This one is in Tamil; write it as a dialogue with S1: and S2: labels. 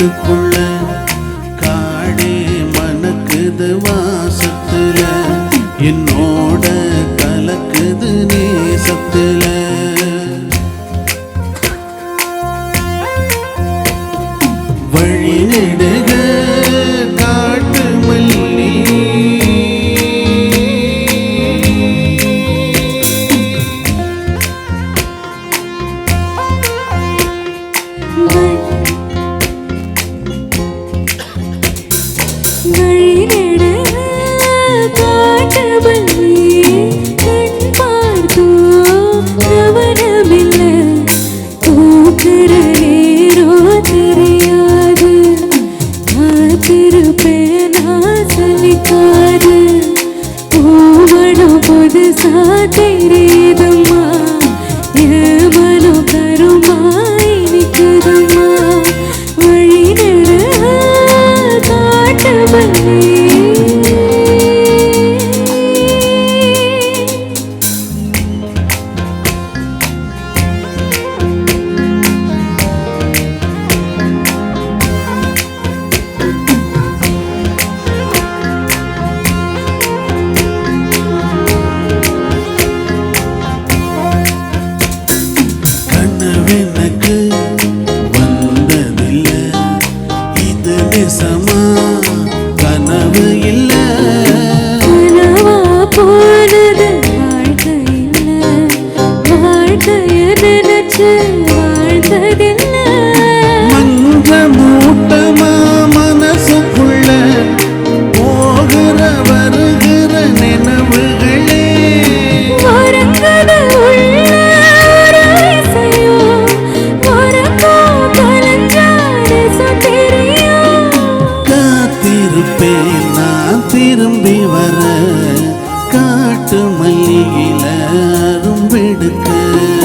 S1: வீட்டுக்குள்ள காடே மணக்குது வாசத்துல என்னோட கலக்குது நீ சத்துல வழிநெடுக காட்டு மல்லி.
S2: Oh
S1: போகுமா கனவு இல்ல.
S2: கனவா போனது வாழ்க்கை இல்ல. வாழ்க்கைய நினைச்சு
S1: எடுத்து